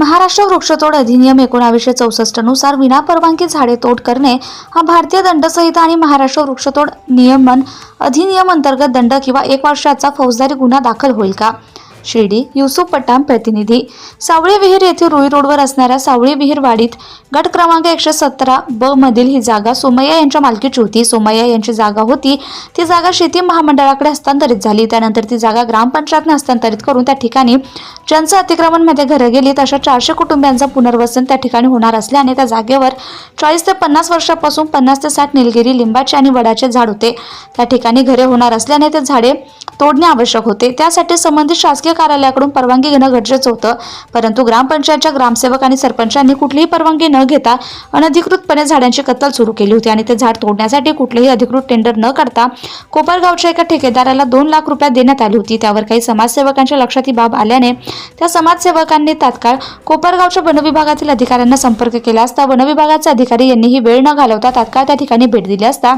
महाराष्ट्र वृक्षतोड अधिनियम एकोणावीसशे चौसष्टनुसार विनापरवानगी झाडे तोड करणे हा भारतीय दंडसंहिता आणि महाराष्ट्र वृक्षतोड नियमन अधिनियम अंतर्गत दंड किंवा एक वर्षाचा फौजदारी गुन्हा दाखल होईल का? शिर्डी युसुफ पठाण प्रतिनिधी. सावळी विहीर येथे रुई रोडवर असणाऱ्या सावळी विहीर वाडीत गट क्रमांक एकशे सतरा ब मधील ही जागा सोमय्या यांच्या मालकीची होती. सोमय्या यांची जागा होती. ती जागा शेती महामंडळाकडे हस्तांतरित झाली. त्यानंतर ती जागा ग्रामपंचायतने हस्तांतरित करून त्या ठिकाणी ज्यांचं अतिक्रमणमध्ये घरं गेली. अशा चारशे कुटुंबियांचं पुनर्वसन त्या ठिकाणी होणार असल्याने त्या जागेवर चाळीस ते पन्नास वर्षापासून पन्नास ते साठ निलगिरी लिंबाचे आणि वडाचे झाड होते. त्या ठिकाणी घरे होणार असल्याने ते झाडे तोडणे आवश्यक होते. त्यासाठी संबंधित शासकीय कार्यालयाकडून परवानगी घेणं गरजेचं होतं. परंतु ग्रामपंचायतच्या ग्रामसेवक आणि सरपंचांनी कुठलीही परवानगी न घेता अनधिकृतपणे झाडांची कत्तल सुरू केली होती आणि ते झाड तोडण्यासाठी कुठलेही अधिकृत टेंडर न करता कोपरगावच्या एका ठेकेदाराला दोन लाख रुपये देण्यात आली होती. त्यावर काही समाजसेवकांच्या लक्षात ही बाब आल्याने त्या समाजसेवकांनी तात्काळ कोपरगावच्या वनविभागातील अधिकाऱ्यांना संपर्क केला असता. वनविभागाचे अधिकारी यांनी ही वेळ न घालवता तात्काळ त्या ठिकाणी भेट दिली असता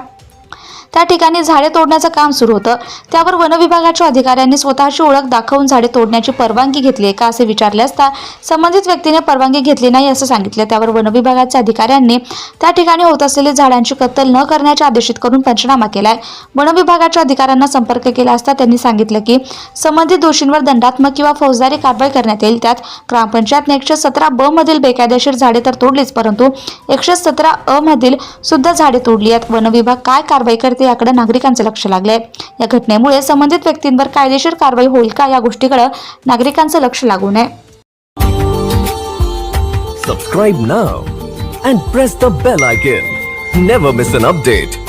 त्या ठिकाणी झाडे तोडण्याचं काम सुरू होतं. त्यावर वनविभागाच्या अधिकाऱ्यांनी स्वतःची ओळख दाखवून झाडे तोडण्याची परवानगी घेतली. आहे का असे विचारले असता संबंधित व्यक्तीने परवानगी घेतली नाही असं सांगितलं. त्यावर वनविभागाच्या अधिकाऱ्यांनी त्या ठिकाणी होत असलेली झाडांची कत्तल न करण्याचे आदेशित करून पंचनामा केलाय. वनविभागाच्या अधिकाऱ्यांना संपर्क केला असता त्यांनी सांगितलं की संबंधित दोषींवर दंडात्मक किंवा फौजदारी कारवाई करण्यात येईल. त्यात ग्रामपंचायतने एकशे सतरा ब मधील बेकायदेशीर झाडे तर तोडलीच परंतु एकशे सतरा अ मधील सुद्धा झाडे तोडली आहेत. वनविभाग काय कारवाई करते याकडे नागरिकांचं लक्ष लागलंय. या घटनेमुळे संबंधित व्यक्तींवर कायदेशीर कारवाई होईल का या गोष्टीकडे नागरिकांचं लक्ष लागू नये. Subscribe now and press the bell icon never miss an update